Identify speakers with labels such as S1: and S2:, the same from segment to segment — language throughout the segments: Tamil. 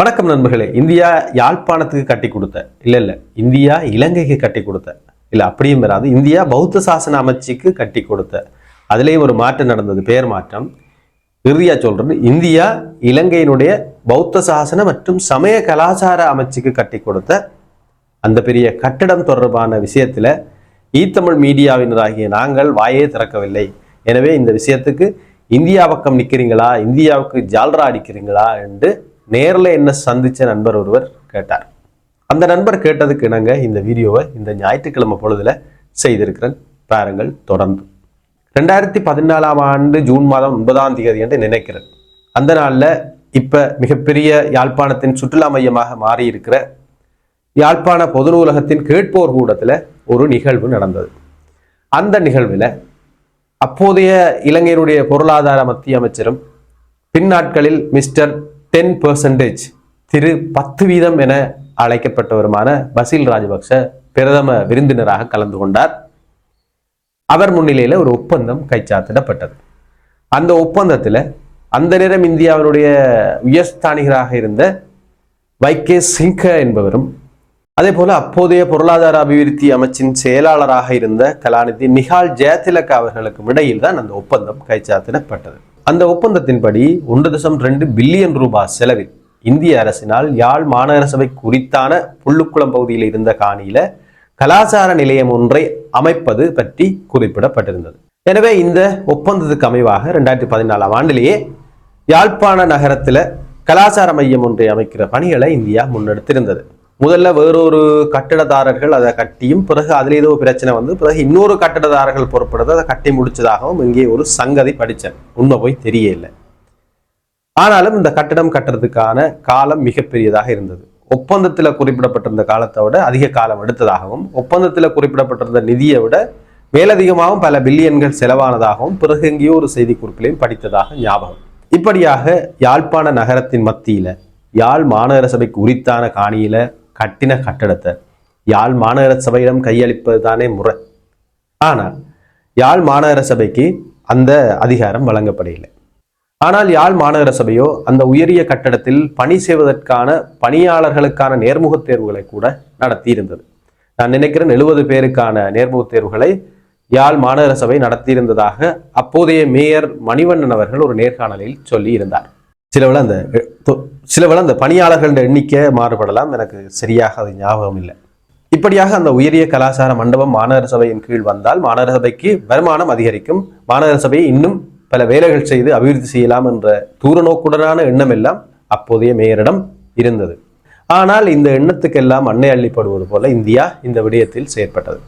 S1: வணக்கம் நண்பர்களே. இந்தியா யாழ்ப்பாணத்துக்கு கட்டி கொடுத்த. இல்ல இல்ல. இந்தியா இலங்கைக்கு கட்டி கொடுத்த. இல்ல அப்படியும் வராது. இந்தியா பௌத்த சாசன அமைச்சுக்கு கட்டி கொடுத்த. அதுலேயும் ஒரு மாற்றம் நடந்தது. பெயர் மாற்றம். இறுதியா சொல்றது இந்தியா இலங்கையினுடைய பௌத்த சாசன மற்றும் சமய கலாச்சார அமைச்சுக்கு கட்டி கொடுத்த அந்த பெரிய கட்டடம் தொடர்பான விஷயத்துல ஈத்தமிழ் மீடியாவினராகிய நாங்கள் வாயே திறக்கவில்லை. எனவே இந்த விஷயத்துக்கு இந்தியா பக்கம் நிற்கிறீங்களா இந்தியாவுக்கு ஜால்ரா அடிக்கிறீங்களா? என்று நேரில் என்ன சந்திச்ச நண்பர் ஒருவர் கேட்டார். அந்த நண்பர் கேட்டதுக்கு இணங்க இந்த வீடியோவை இந்த ஞாயிற்றுக்கிழமை பொழுதுல செய்திருக்கிறேன். பாருங்கள் தொடர்ந்து. ரெண்டாயிரத்தி பதினாலாம் ஆண்டு ஜூன் மாதம் ஒன்பதாம் தேதி என்று நினைக்கிறேன். அந்த நாள்ல இப்ப மிகப்பெரிய யாழ்ப்பாணத்தின் சுற்றுலா மையமாக மாறி இருக்கிற யாழ்ப்பாண பொது நூலகத்தின் கேட்போர் கூடத்துல ஒரு நிகழ்வு நடந்தது. அந்த நிகழ்வில் அப்போதைய இலங்கையினுடைய பொருளாதார மத்திய அமைச்சரும் பின்னாட்களில் மிஸ்டர் டென் பெர்சன்டேஜ் திரு பத்து வீதம் என அழைக்கப்பட்டவருமான பசில் ராஜபக்ஷ பிரதம விருந்தினராக கலந்து கொண்டார். அவர் முன்னிலையில் ஒரு ஒப்பந்தம் கைச்சாத்திடப்பட்டது. அந்த ஒப்பந்தத்தில் அந்த நேரம் இந்தியாவினுடைய உயர்ஸ்தானிகராக இருந்த வைகே சிங்க என்பவரும் அதே போல அப்போதைய பொருளாதார அபிவிருத்தி அமைச்சின் செயலாளராக இருந்த கலாநிதி நிகால் ஜெயதிலக் அவர்களுக்கும் இடையில் தான் அந்த ஒப்பந்தம் கைச்சாத்திடப்பட்டது. அந்த ஒப்பந்தத்தின்படி ஒன்று தசம் ரெண்டு பில்லியன் ரூபாய் செலவில் இந்திய அரசினால் யாழ் மாநகர சபை குறித்தான புள்ளுக்குளம் பகுதியில் இருந்த காணியில கலாச்சார நிலையம் ஒன்றை அமைப்பது பற்றி குறிப்பிடப்பட்டிருந்தது. எனவே இந்த ஒப்பந்தத்துக்கு அமைவாக ரெண்டாயிரத்தி பதினாலாம் ஆண்டிலேயே யாழ்ப்பாண நகரத்தில் கலாச்சார மையம் ஒன்றை அமைக்கிற பணிகளை இந்தியா முன்னெடுத்திருந்தது. முதல்ல வேறொரு கட்டிடதாரர்கள் அதை கட்டியும் பிறகு அதில் ஏதோ பிரச்சனை வந்து பிறகு இன்னொரு கட்டிடதாரர்கள் பொறுப்படுறது அதை கட்டி முடிச்சதாகவும் இங்கே ஒரு சங்கதி படித்தேன். உண்மை போய் தெரியல ஆனாலும் இந்த கட்டிடம் கட்டுறதுக்கான காலம் மிகப்பெரியதாக இருந்தது. ஒப்பந்தத்தில் குறிப்பிடப்பட்டிருந்த காலத்தை விட அதிக காலம் எடுத்ததாகவும் ஒப்பந்தத்தில் குறிப்பிடப்பட்டிருந்த நிதியை விட மேலதிகமாகவும் பல பில்லியன்கள் செலவானதாகவும் பிறகு எங்கேயோ ஒரு செய்தி குறிப்பிலையும் படித்ததாக ஞாபகம். இப்படியாக யாழ்ப்பாண நகரத்தின் மத்தியில யாழ் மாநகர சபைக்கு உரித்தான காணியில கட்டின கட்டடத்தை. யாழ் மாநகர சபையிடம் கையளிப்பது தானே முறை. ஆனால் யாழ் மாநகர சபைக்கு அந்த அதிகாரம் வழங்கப்படவில்லை. ஆனால் யாழ் மாநகர சபையோ அந்த உயரிய கட்டடத்தில் பணி செய்வதற்கான பணியாளர்களுக்கான நேர்முகத் தேர்வுகளை கூட நடத்தி இருந்தது நான் நினைக்கிறேன் எழுபது பேருக்கான நேர்முகத் தேர்வுகளை யாழ் மாநகர சபை நடத்தியிருந்ததாக அப்போதைய மேயர் மணிவண்ணன் அவர்கள் ஒரு நேர்காணலில் சொல்லி இருந்தார் சிலவில் அந்த சிலவில் அந்த பணியாளர்களின் எண்ணிக்கை மாறுபடலாம். எனக்கு சரியாக அது ஞாபகம் இல்லை. இப்படியாக அந்த உயரிய கலாச்சார மண்டபம் மாநகர சபையின் கீழ் வந்தால் மாநகர சபைக்கு வருமானம் அதிகரிக்கும். மாநகர சபையை இன்னும் பல வேலைகள் செய்து அபிவிருத்தி செய்யலாம் என்ற தூர நோக்குடனான எண்ணம் எல்லாம் அப்போதைய மேயரிடம் இருந்தது. ஆனால் இந்த எண்ணத்துக்கெல்லாம் அன்னை அள்ளிப்படுவது போல இந்தியா இந்த விடயத்தில் செயற்பட்டது.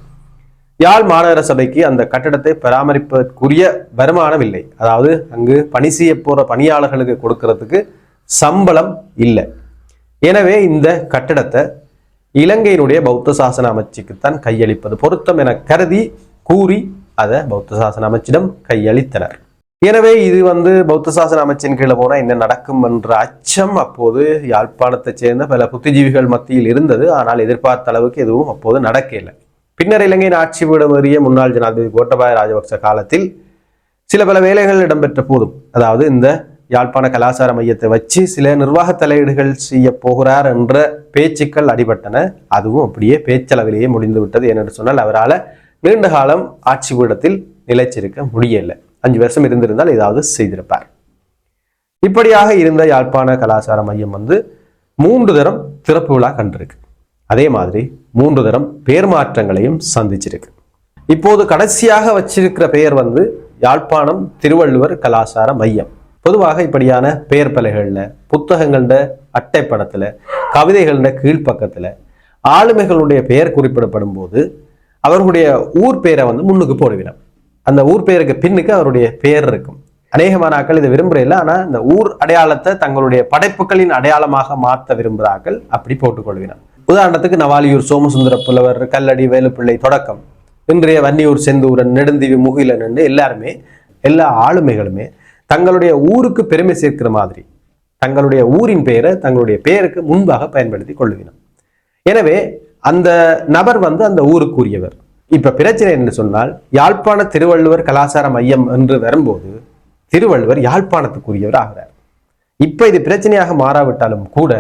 S1: யாழ் மாநகர சபைக்கு அந்த கட்டடத்தை பராமரிப்பதற்குரிய வருமானம் இல்லை. அதாவது அங்கு பணி செய்ய போற பணியாளர்களுக்கு கொடுக்கறதுக்கு சம்பளம் இல்லை. எனவே இந்த கட்டடத்தை இலங்கையினுடைய பௌத்த சாசன அமைச்சுக்குத்தான் கையளிப்பது பொருத்தம் என கருதி கூறி அதை பௌத்த சாசன அமைச்சிடம் கையளித்தனர். எனவே இது வந்து பௌத்த சாசன அமைச்சின் கீழே போனால் என்ன நடக்கும் என்ற அச்சம் அப்போது யாழ்ப்பாணத்தைச் சேர்ந்த பல புத்திஜீவிகள் மத்தியில் இருந்தது. ஆனால் எதிர்பார்த்த அளவுக்கு எதுவும் அப்போது நடக்கலை பின்னர் இலங்கையின் ஆட்சி பீடமேறிய முன்னாள் ஜனாதிபதி கோட்டபாய ராஜபக்ச காலத்தில் சில பல வேலைகள் இடம்பெற்ற போதும். அதாவது இந்த யாழ்ப்பாண கலாச்சார மையத்தை வச்சு சில நிர்வாக தலையீடுகள் செய்ய போகிறார் என்ற பேச்சுக்கள் அடிபட்டன. அதுவும் அப்படியே பேச்சளவிலேயே முடிந்து விட்டது ஏனென்று சொன்னால் அவரால் நீண்ட காலம் ஆட்சி பீடத்தில் நிலைச்சிருக்க முடியலை. அஞ்சு வருஷம் இருந்திருந்தால் ஏதாவது செய்திருப்பார். இப்படியாக இருந்த யாழ்ப்பாண கலாச்சார மையம் வந்து மூன்று தரம் திறப்பு விழா கண்டிருக்கு. அதே மாதிரி மூன்று தரம் பெயர் மாற்றங்களையும் சந்திச்சிருக்கு. இப்போது கடைசியாக வச்சிருக்கிற பெயர் வந்து யாழ்ப்பாணம் திருவள்ளுவர் கலாச்சார மையம். பொதுவாக இப்படியான பெயர் பலகைகள்ல புத்தகங்கள அட்டைப்படத்துல கவிதைகள கீழ்ப்பக்கத்தில் ஆளுமைகளுடைய பெயர் குறிப்பிடப்படும் போது அவர்களுடைய ஊர் பெயரை வந்து முன்னுக்கு போடுவினோம். அந்த ஊர் பெயருக்கு பின்னுக்கு அவருடைய பெயர் இருக்கும். அநேகமான ஆக்கள் இதை விரும்புறையில ஆனா இந்த ஊர் அடையாளத்தை தங்களுடைய படைப்புகளின் அடையாளமாக மாற்ற விரும்புகிறார்கள் அப்படி போட்டுக்கொள்வினர் உதாரணத்துக்கு நவாலியூர் சோமசுந்தர புலவர் கல்லடி வேலுப்பிள்ளை தொடக்கம். இன்றைய வன்னியூர் செந்தூரன் நெடுந்தீவு முகிலன் என்று எல்லாருமே எல்லா ஆளுமைகளுமே தங்களுடைய ஊருக்கு பெருமை சேர்க்கிற மாதிரி தங்களுடைய ஊரின் பெயரை தங்களுடைய பெயருக்கு முன்பாக பயன்படுத்தி கொள்ளுவினர் எனவே அந்த நபர் வந்து அந்த ஊருக்குரியவர். இப்ப பிரச்சனை என்று சொன்னால் யாழ்ப்பாண திருவள்ளுவர் கலாச்சார மையம் என்று வரும்போது திருவள்ளுவர் யாழ்ப்பாணத்துக்குரியவர் ஆகிறார். இப்ப இது பிரச்சனையாக மாறாவிட்டாலும் கூட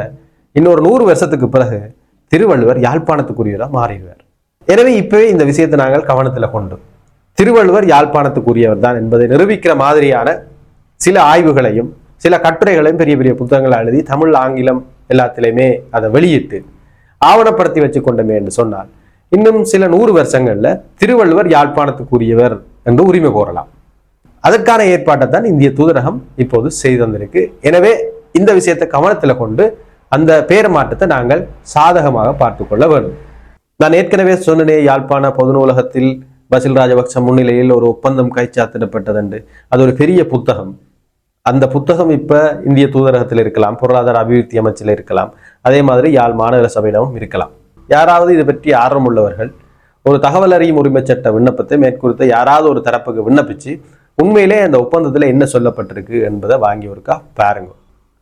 S1: இன்னொரு நூறு வருஷத்துக்கு பிறகு திருவள்ளுவர் யாழ்ப்பாணத்துக்குரியவராக மாறிடுவார். எனவே இப்பவே இந்த விஷயத்தை நாங்கள் கவனத்தில் கொண்டு திருவள்ளுவர் யாழ்ப்பாணத்துக்குரியவர் தான் என்பதை நிரூபிக்கிற மாதிரியான சில ஆய்வுகளையும் சில கட்டுரைகளையும் பெரிய பெரிய புத்தகங்களை எழுதி தமிழ் ஆங்கிலம் எல்லாத்திலையுமே அதை வெளியிட்டு ஆவணப்படுத்தி வச்சு கொண்டமே என்று சொன்னால் இன்னும் சில நூறு வருஷங்கள்ல திருவள்ளுவர் யாழ்ப்பாணத்துக்குரியவர் என்று உரிமை கோரலாம். அதற்கான ஏற்பாட்டை தான் இந்திய தூதரகம் இப்போது செய்து வந்திருக்கு எனவே இந்த விஷயத்தை கவனத்தில் கொண்டு அந்த பேர் மாற்றத்தை நாங்கள் சாதகமாக பார்த்து கொள்ள வேண்டும். நான் ஏற்கனவே சொன்னனே யாழ்ப்பாண பொது நூலகத்தில் பசில் ராஜபக்ச முன்னிலையில் ஒரு ஒப்பந்தம் கைச்சாத்திடப்பட்டதுண்டு. அது ஒரு பெரிய புத்தகம். அந்த புத்தகம் இப்போ இந்திய தூதரகத்தில் இருக்கலாம் பொருளாதார அபிவிருத்தி அமைச்சில் இருக்கலாம். அதே மாதிரி யாழ் மாநகர சபையிடமும் இருக்கலாம். யாராவது இது பற்றி ஆர்வம் உள்ளவர்கள் ஒரு தகவல் அறியும் உரிமை சட்ட விண்ணப்பத்தை மேற்குறித்த யாராவது ஒரு தரப்புக்கு விண்ணப்பிச்சு உண்மையிலே அந்த ஒப்பந்தத்தில் என்ன சொல்லப்பட்டிருக்கு என்பதை வாங்கி ஒருக்கா பாருங்க.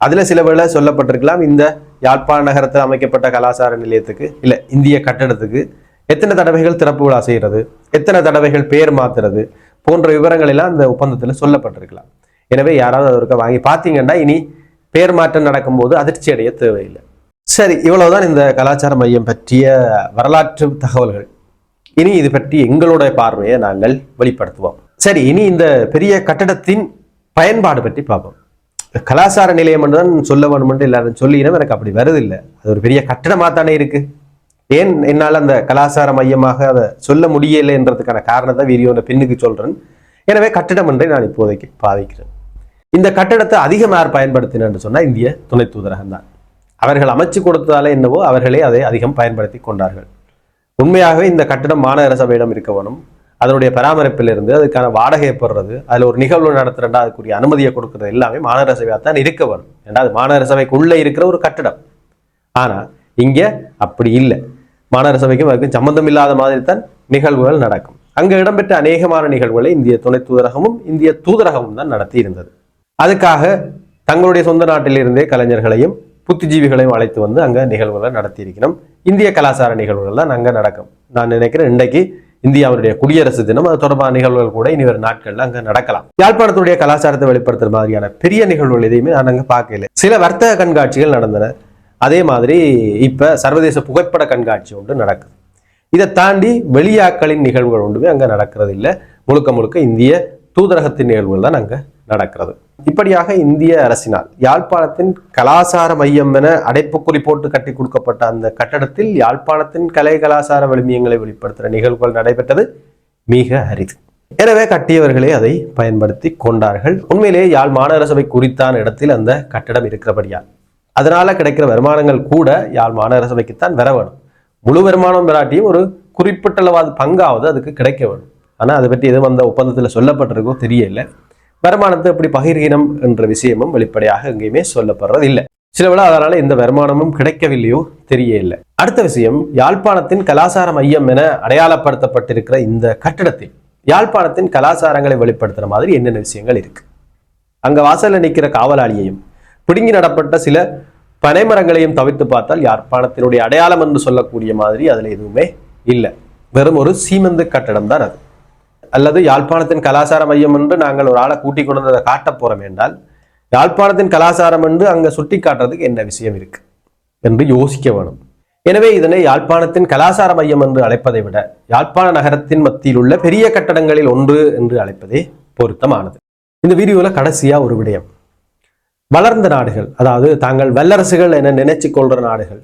S1: அதில் சில வேளை சொல்லப்பட்டிருக்கலாம் இந்த யாழ்ப்பாண நகரத்தில் அமைக்கப்பட்ட கலாச்சார நிலையத்துக்கு இல்லை இந்திய கட்டடத்துக்கு எத்தனை தடவைகள் திறப்பு விழா செய்கிறது எத்தனை தடவைகள் பேர் மாத்துறது போன்ற விவரங்கள் எல்லாம் அந்த ஒப்பந்தத்தில் சொல்லப்பட்டிருக்கலாம். எனவே யாராவது அதற்கு வாங்கி பார்த்தீங்கன்னா இனி பேர் மாற்றம் நடக்கும்போது அதிர்ச்சி அடைய தேவையில்லை. சரி இவ்வளவுதான் இந்த கலாச்சார மையம் பற்றிய வரலாற்று தகவல்கள். இனி இது பற்றி எங்களுடைய பார்வையை நாங்கள் வெளிப்படுத்துவோம். சரி இனி இந்த பெரிய கட்டடத்தின் பயன்பாடு பற்றி பார்ப்போம். கலாச்சார நிலையம் என்று தான் சொல்ல வேணும்னு எல்லாரும் சொல்லினோம் எனக்கு அப்படி வருதில்லை. அது ஒரு பெரிய கட்டடமாக தானே இருக்குது ஏன் என்னால் அந்த கலாச்சார மையமாக அதை சொல்ல முடியலை என்றதுக்கான காரணத்தை வீடியோட பின்னுக்கு சொல்கிறேன் எனவே கட்டிடம் என்றே நான் இப்போதைக்கு பாவிக்கிறேன் இந்த கட்டடத்தை அதிகம் யார் பயன்படுத்தினு சொன்னால் இந்திய துணை தூதரகம் தான். அவர்கள் அமைச்சு கொடுத்ததால என்னவோ அவர்களே அதை அதிகம் பயன்படுத்தி கொண்டார்கள். உண்மையாகவே இந்த கட்டடம் மாநகர சபையிடம் இருக்க வேணும். அதனுடைய பராமரிப்பிலிருந்து அதுக்கான வாடகையை போடுறது அதில் ஒரு நிகழ்வு நடத்துறா அதுக்குரிய அனுமதியை கொடுக்குறது எல்லாமே மாநகர சபையாக தான் இருக்க வரும். ஏன்னா அது மாநகர சபைக்குள்ளே இருக்கிற ஒரு கட்டடம். ஆனா இங்கே அப்படி இல்லை. மாநகர சபைக்கும் அதுக்கும் சம்பந்தம் இல்லாத மாதிரி தான் நிகழ்வுகள் நடக்கும். அங்க இடம்பெற்ற அநேகமான நிகழ்வுகளை இந்திய துணை தூதரகமும் இந்திய தூதரகமும் தான் நடத்தி இருந்தது அதுக்காக தங்களுடைய சொந்த நாட்டிலிருந்தே கலைஞர்களையும் புத்திஜீவிகளையும் அழைத்து வந்து அங்க நிகழ்வுகளை நடத்தியிருக்கணும் இந்திய கலாச்சார நிகழ்வுகள் தான் அங்க நடக்கும். நான் நினைக்கிறேன் இன்றைக்கு இந்தியாவுடைய குடியரசு தினம். அது தொடர்பான நிகழ்வுகள் கூட இனி வரும் நாட்கள்ல அங்க நடக்கலாம். யாழ்ப்பாணத்துடைய கலாச்சாரத்தை வெளிப்படுத்துற மாதிரியான பெரிய நிகழ்வுகள் எதையுமே நான் அங்க பார்க்கல. சில வர்த்தக கண்காட்சிகள் நடந்தன. அதே மாதிரி இப்ப சர்வதேச புகைப்பட கண்காட்சி ஒன்று நடக்குது. இதை தாண்டி வெளியாக்களின் நிகழ்வுகள் ஒன்றுமே அங்க நடக்கிறது இல்லை முழுக்க முழுக்க இந்திய தூதரகத்தின் நிகழ்வுகள் தான் அங்க நடக்கிறது. இப்படியாக இந்திய அரசினால் யாழ்ப்பாணத்தின் கலாசார மையம் என அடைப்புக்குறி போட்டு கட்டி கொடுக்கப்பட்ட அந்த கட்டடத்தில் யாழ்ப்பாணத்தின் கலை கலாசார விளிமியங்களை வெளிப்படுத்துகிற நிகழ்வுகள் நடைபெற்றது. மிக அரிது. எனவே கட்டியவர்களே அதை பயன்படுத்தி கொண்டார்கள். உண்மையிலேயே யாழ் மாநகர சபை குறித்தான இடத்தில் அந்த கட்டடம் இருக்கிறபடியால். அதனால கிடைக்கிற வருமானங்கள் கூட யாழ் மாநகர சபைக்குத்தான் வர வேணும். முழு வருமானம் பெறாட்டியும் ஒரு குறிப்பிட்டளவாது பங்காவது அதுக்கு கிடைக்க வேணும். ஆனா அதை பற்றி எதுவும் அந்த ஒப்பந்தத்தில் சொல்லப்பட்டிருக்கோ தெரியல. வருமானத்தை அப்படி பகிர்கினம் என்ற விஷயமும் வெளிப்படையாக எங்கேயுமே சொல்லப்படுறது இல்லை சில வேளை அதனால எந்த வருமானமும் கிடைக்கவில்லையோ தெரிய இல்லை. அடுத்த விஷயம் யாழ்ப்பாணத்தின் கலாசார மையம் என அடையாளப்படுத்தப்பட்டிருக்கிற இந்த கட்டிடத்தில் யாழ்ப்பாணத்தின் கலாச்சாரங்களை வெளிப்படுத்துற மாதிரி என்னென்ன விஷயங்கள் இருக்கு? அங்க வாசல்ல நிற்கிற காவலாளியையும் பிடுங்கி நடப்பட்ட சில பனைமரங்களையும் தவிர்த்து பார்த்தால் யாழ்ப்பாணத்தினுடைய அடையாளம் என்று சொல்லக்கூடிய மாதிரி அதுல எதுவுமே இல்லை. வெறும் ஒரு சீமந்து கட்டடம் தான் அது. அல்லது யாழ்ப்பாணத்தின் கலாச்சார மையம் என்று நாங்கள் ஒரு ஆளை கூட்டிக் கொண்டு அதை காட்டப் போகிறோம் என்றால் யாழ்ப்பாணத்தின் கலாச்சாரம் என்று அங்கே சுட்டி காட்டுறதுக்கு என்ன விஷயம் இருக்கு என்று யோசிக்க வேணும். எனவே இதனை யாழ்ப்பாணத்தின் கலாச்சார மையம் என்று அழைப்பதை விட யாழ்ப்பாண நகரத்தின் மத்தியில் உள்ள பெரிய கட்டடங்களில் ஒன்று என்று அழைப்பதே பொருத்தமானது. இந்த வீடியோல கடைசியா ஒரு விடயம். வளர்ந்த நாடுகள் அதாவது தாங்கள் வல்லரசுகள் என நினைச்சு கொள்ற நாடுகள்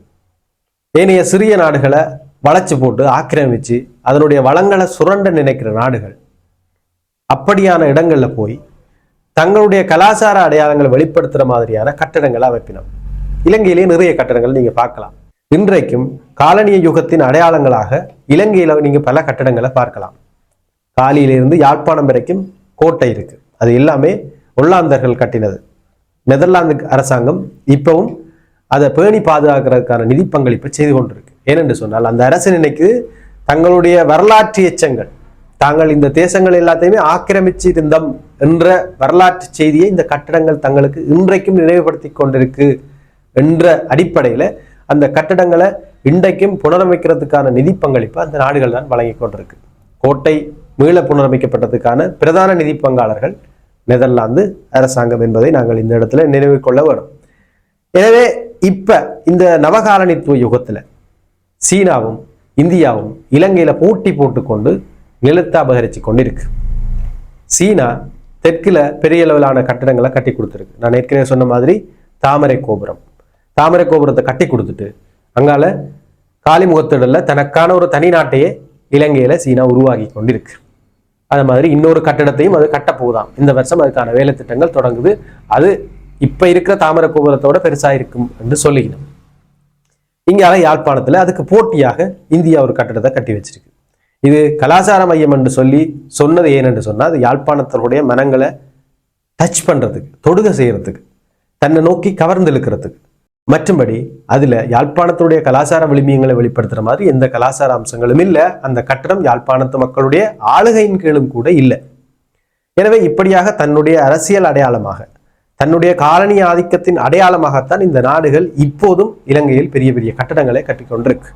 S1: ஏனைய சிறிய நாடுகளை வளைச்சு போட்டு ஆக்கிரமிச்சு அதனுடைய வளங்களை சுரண்ட நினைக்கிற நாடுகள். அப்படியான இடங்கள்ல போய் தங்களுடைய கலாச்சார அடையாளங்களை வெளிப்படுத்துற மாதிரியான கட்டடங்களை அமைப்பினோம். இலங்கையிலேயே நிறைய கட்டடங்கள் நீங்க பார்க்கலாம். இன்றைக்கும் காலனிய யுகத்தின் அடையாளங்களாக இலங்கையில நீங்க பல கட்டடங்களை பார்க்கலாம். காலியிலிருந்து யாழ்ப்பாணம் வரைக்கும் கோட்டை இருக்கு. அது எல்லாமே ஒல்லாந்தர்கள் கட்டினது. நெதர்லாந்து அரசாங்கம் இப்பவும் அதை பேணி பாதுகாக்கிறதுக்கான நிதி பங்களிப்பை செய்து கொண்டிருக்கு. ஏனென்று சொன்னால் அந்த அரசு நினைக்கு தங்களுடைய வரலாற்று எச்சங்கள். தாங்கள் இந்த தேசங்கள் எல்லாத்தையுமே ஆக்கிரமிச்சு இருந்தோம் என்ற வரலாற்று செய்தியை இந்த கட்டடங்கள் தங்களுக்கு இன்றைக்கும் நினைவுபடுத்தி கொண்டிருக்கு என்ற அடிப்படையில் அந்த கட்டடங்களை இன்றைக்கும் புனரமைக்கிறதுக்கான நிதி பங்களிப்பை அந்த நாடுகள் தான் வழங்கி கொண்டிருக்கு. கோட்டை மீள புனரமைக்கப்பட்டதுக்கான பிரதான நிதி பங்காளர்கள் நெதர்லாந்து அரசாங்கம் என்பதை நாங்கள் இந்த இடத்துல நினைவு கொள்ள வேணும் எனவே இப்ப இந்த நவகாலனித்துவ யுகத்தில் சீனாவும் இந்தியாவும் இலங்கையில் போட்டி போட்டுக்கொண்டு நிலத்தை அபகரிச்சு கொண்டிருக்கு சீனா தெற்கில் பெரிய அளவிலான கட்டடங்களை கட்டி கொடுத்துருக்கு. நான் ஏற்கனவே சொன்ன மாதிரி தாமரை கோபுரம். தாமரை கோபுரத்தை கட்டி கொடுத்துட்டு அங்கால காலிமுகத்திடல தனக்கான ஒரு தனி நாட்டையே இலங்கையில் சீனா உருவாகி கொண்டிருக்கு. அது மாதிரி இன்னொரு கட்டடத்தையும் அது கட்டப்போகுதாம் இந்த வருஷம் அதுக்கான வேலை திட்டங்கள் தொடங்குது. அது இப்போ இருக்கிற தாமரை கோபுரத்தோட பெருசாக இருக்கும் என்று சொல்லிக்கணும் இங்கால யாழ்ப்பாணத்துல அதுக்கு போட்டியாக இந்தியா ஒரு கட்டடத்தை கட்டி வச்சிருக்கு. இது கலாச்சார மையம் என்று சொல்லி சொன்னது ஏனென்று சொன்னால் அது யாழ்ப்பாணத்தினுடைய மனங்களை டச் பண்றதுக்கு தொடுக செய்யறதுக்கு தன்னை நோக்கி கவர்ந்து இழுக்கிறதுக்கு. மற்றும்படி அதுல யாழ்ப்பாணத்துடைய கலாச்சார விளிமியங்களை வெளிப்படுத்துற மாதிரி எந்த கலாச்சார அம்சங்களும் இல்லை அந்த கட்டடம் யாழ்ப்பாணத்து மக்களுடைய ஆளுகையின் கீழும் கூட இல்லை. எனவே இப்படியாக தன்னுடைய அரசியல் அடையாளமாக தன்னுடைய காலனி ஆதிக்கத்தின் அடையாளமாகத்தான் இந்த நாடுகள் இப்போதும் இலங்கையில் பெரிய பெரிய கட்டடங்களை கட்டிக்கொண்டிருக்கு.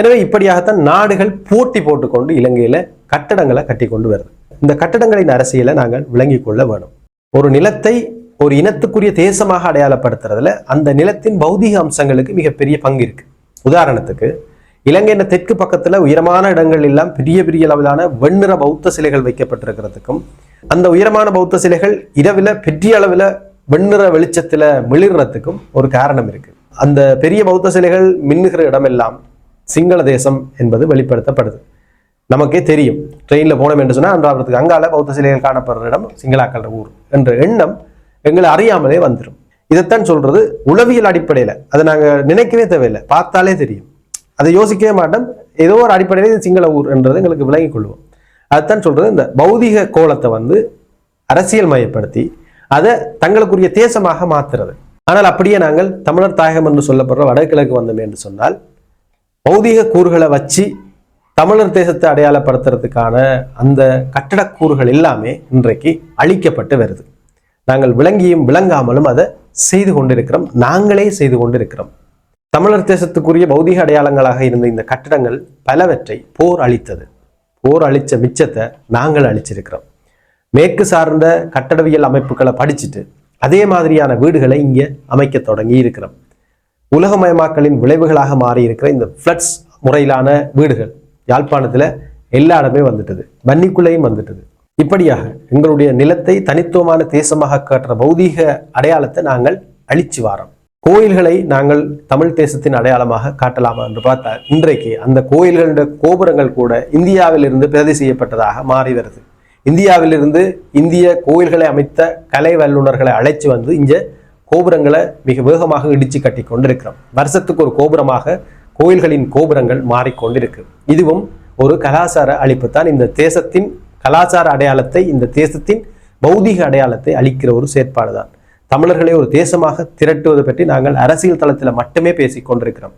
S1: எனவே இப்படியாகத்தான் நாடுகள் போட்டி போட்டுக்கொண்டு இலங்கையில கட்டடங்களை கட்டி கொண்டு வருது. இந்த கட்டடங்களின் அரசியலை நாங்கள் விளங்கிக் கொள்ள வேணும். ஒரு நிலத்தை ஒரு இனத்துக்குரிய தேசமாக அடையாளப்படுத்துறதுல அந்த நிலத்தின் பௌதீக அம்சங்களுக்கு மிகப்பெரிய பங்கு இருக்கு. உதாரணத்துக்கு இலங்கையின் தெற்கு பக்கத்துல உயரமான இடங்கள் எல்லாம் பெரிய பெரிய அளவிலான வெண்ணிற பௌத்த சிலைகள் வைக்கப்பட்டிருக்கிறதுக்கும் அந்த உயரமான பௌத்த சிலைகள் இரவில் பெரிய அளவில் வெண்ணிற வெளிச்சத்தில் மிளிர்றதுக்கும் ஒரு காரணம் இருக்கு. அந்த பெரிய பௌத்த சிலைகள் மின்னுகிற இடமெல்லாம் சிங்கள தேசம் என்பது வெளிப்படுத்தப்படுது. நமக்கே தெரியும். ட்ரெயினில் போனோம் என்று சொன்னால் அன்றாவதுக்கு அங்கால பௌத்த சிலைகள் காணப்படுற இடம் சிங்களாக்கள் ஊர் என்ற எண்ணம் எங்களை அறியாமலே வந்துடும் இதைத்தான் சொல்றது உளவியல் அடிப்படையில். அதை நாங்கள் நினைக்கவே தேவையில்லை. பார்த்தாலே தெரியும். அதை யோசிக்கவே மாட்டோம். ஏதோ ஒரு அடிப்படையில் சிங்கள ஊர் என்றது எங்களுக்கு விளங்கிக் கொள்வோம். அதுதான் சொல்றது இந்த பௌதிக கோலத்தை வந்து அரசியல் மயப்படுத்தி அதை தங்களுக்குரிய தேசமாக மாத்துறது. ஆனால் அப்படியே நாங்கள் தமிழர் தாயகம் என்று சொல்லப்படுற வடகிழக்கு வந்தோம் என்று சொன்னால் பௌதீக கூறுகளை வச்சு தமிழர் தேசத்தை அடையாளப்படுத்துறதுக்கான அந்த கட்டடக்கூறுகள் எல்லாமே இன்றைக்கு அழிக்கப்பட்டு வருது. நாங்கள் விளங்கியும் விளங்காமலும் அதை செய்து கொண்டிருக்கிறோம். நாங்களே செய்து கொண்டிருக்கிறோம். தமிழர் தேசத்துக்குரிய பௌதீக அடையாளங்களாக இருந்த இந்த கட்டடங்கள் பலவற்றை போர் அளித்தது போர் அழித்த மிச்சத்தை நாங்கள் அழிச்சிருக்கிறோம். மேற்கு சார்ந்த கட்டடவியல் அமைப்புகளை படிச்சுட்டு அதே மாதிரியான வீடுகளை இங்கே அமைக்க தொடங்கி இருக்கிறோம் உலகமயமாக்கலின் விளைவுகளாக மாறி இருக்கிற இந்த ஃப்ளட்ஸ் முறையிலான வீடுகள் யாழ்ப்பாணத்துல எல்லா இடமே வந்துட்டது. வன்னிக்குள்ளேயும் வந்துட்டது. இப்படியாக எங்களுடைய நிலத்தை தனித்துவமான தேசமாக காட்டுற பௌதீக அடையாளத்தை நாங்கள் அழிச்சு வாரோம். கோயில்களை நாங்கள் தமிழ் தேசத்தின் அடையாளமாக காட்டலாமா என்று பார்த்தா இன்றைக்கு அந்த கோயில்களுடைய கோபுரங்கள் கூட இந்தியாவிலிருந்து பிரதி செய்யப்பட்டதாக மாறி வருது. இந்தியாவிலிருந்து இந்திய கோயில்களை அமைத்த கலை வல்லுநர்களை அழைச்சி வந்து இங்கே கோபுரங்களை மிக வேகமாக இடித்து கட்டி கொண்டிருக்கிறோம். வருஷத்துக்கு ஒரு கோபுரமாக கோயில்களின் கோபுரங்கள் மாறிக்கொண்டிருக்கு. இதுவும் ஒரு கலாச்சார அழிப்பு தான் இந்த தேசத்தின் கலாச்சார அடையாளத்தை இந்த தேசத்தின் பௌதிக அடையாளத்தை அளிக்கிற ஒரு செயற்பாடு தான் தமிழர்களை ஒரு தேசமாக திரட்டுவது பற்றி நாங்கள் அரசியல் தளத்தில் மட்டுமே பேசிக் கொண்டிருக்கிறோம்.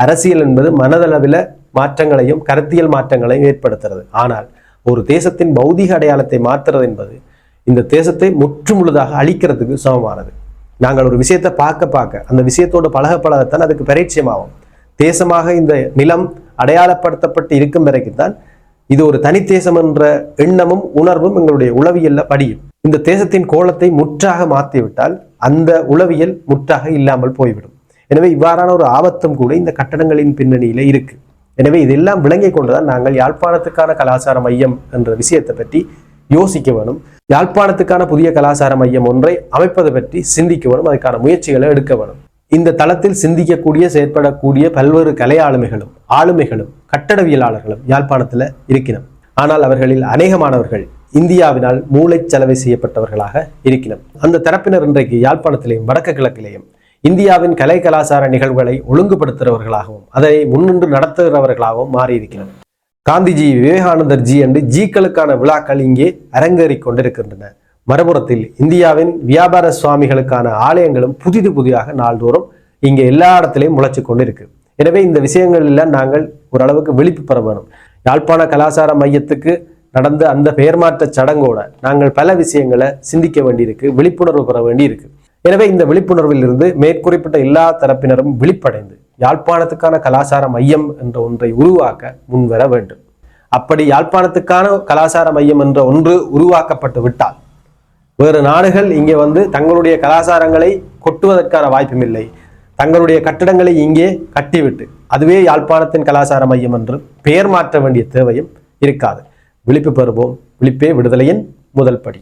S1: அரசியல் என்பது மனதளவில் மாற்றங்களையும் கருத்தியல் மாற்றங்களையும் ஏற்படுத்துறது. ஆனால் ஒரு தேசத்தின் பௌதிக அடையாளத்தை மாற்றுறது என்பது இந்த தேசத்தை முற்றுமுழுதாக அழிக்கிறதுக்கு சமமானது. நாங்கள் ஒரு விஷயத்தை பார்க்க பார்க்க அந்த விஷயத்தோடு பழக பழகத்தான் அதுக்கு பரிச்சயமாகும். தேசமாக இந்த நிலம் அடையாளப்படுத்தப்பட்டு இருக்கும் வரைக்கும்தான் இது ஒரு தனி தேசம் என்ற எண்ணமும் உணர்வும் எங்களுடைய உளவியல்ல படியும் இந்த தேசத்தின் கோலத்தை முற்றாக மாற்றிவிட்டால் அந்த உளவியல் முற்றாக இல்லாமல் போய்விடும். எனவே இவ்வாறான ஒரு ஆபத்தும் கூட இந்த கட்டடங்களின் பின்னணியில இருக்கு. எனவே இதெல்லாம் விளங்கிக் கொண்டுதான் நாங்கள் யாழ்ப்பாணத்துக்கான கலாச்சார மையம் என்ற விஷயத்தை பற்றி யோசிக்க வேணும். யாழ்ப்பாணத்துக்கான புதிய கலாச்சார மையம் ஒன்றை அமைப்பது பற்றி சிந்திக்க வேணும். அதுக்கான முயற்சிகளை எடுக்க வேணும். இந்த தளத்தில் சிந்திக்கக்கூடிய செயற்படக்கூடிய பல்வேறு கலை ஆளுமைகளும் ஆளுமைகளும் கட்டடவியலாளர்களும் யாழ்ப்பாணத்துல இருக்கிறோம் ஆனால் அவர்களில் அநேகமானவர்கள் இந்தியாவினால் மூளைச்சலவை செய்யப்பட்டவர்களாக இருக்கணும் அந்த தரப்பினர் இன்றைக்கு யாழ்ப்பாணத்திலேயும் வடக்கு கிழக்கிலேயும் இந்தியாவின் கலை கலாச்சார நிகழ்வுகளை ஒழுங்குபடுத்துகிறவர்களாகவும் அதை முன்னின்று நடத்துகிறவர்களாகவும் மாறியிருக்கிறது. காந்திஜி விவேகானந்தர் ஜி என்று ஜீக்களுக்கான விழாக்கள் இங்கே அரங்கேறி கொண்டிருக்கின்றன. மறுபுறத்தில் இந்தியாவின் வியாபார சுவாமிகளுக்கான ஆலயங்களும் புதிது புதிதாக நாள்தோறும் இங்கே எல்லா இடத்திலையும் முளைச்சு கொண்டிருக்கு. எனவே இந்த விஷயங்கள் எல்லாம் நாங்கள் ஓரளவுக்கு விழிப்பு பெற வேணும். யாழ்ப்பாண கலாச்சார மையத்துக்கு நடந்த அந்த பெயர் மாற்ற சடங்கோட நாங்கள் பல விஷயங்களை சிந்திக்க வேண்டியிருக்கு விழிப்புணர்வு பெற வேண்டியிருக்கு. எனவே இந்த விழிப்புணர்வில் இருந்து மேற்குறிப்பிட்ட எல்லா தரப்பினரும் விழிப்படைந்து யாழ்ப்பாணத்துக்கான கலாச்சார மையம் என்ற ஒன்றை உருவாக்க முன்வர வேண்டும். அப்படி யாழ்ப்பாணத்துக்கான கலாச்சார மையம் என்ற ஒன்று உருவாக்கப்பட்டு விட்டால் வேறு நாடுகள் இங்கே வந்து தங்களுடைய கலாச்சாரங்களை கொட்டுவதற்கான வாய்ப்பும் இல்லை தங்களுடைய கட்டடங்களை இங்கே கட்டிவிட்டு அதுவே யாழ்ப்பாணத்தின் கலாச்சார மையம் என்று பெயர் மாற்ற வேண்டிய தேவையும் இருக்காது. விழிப்பு பெறுவோம். விழிப்பே விடுதலையின் முதல் படி.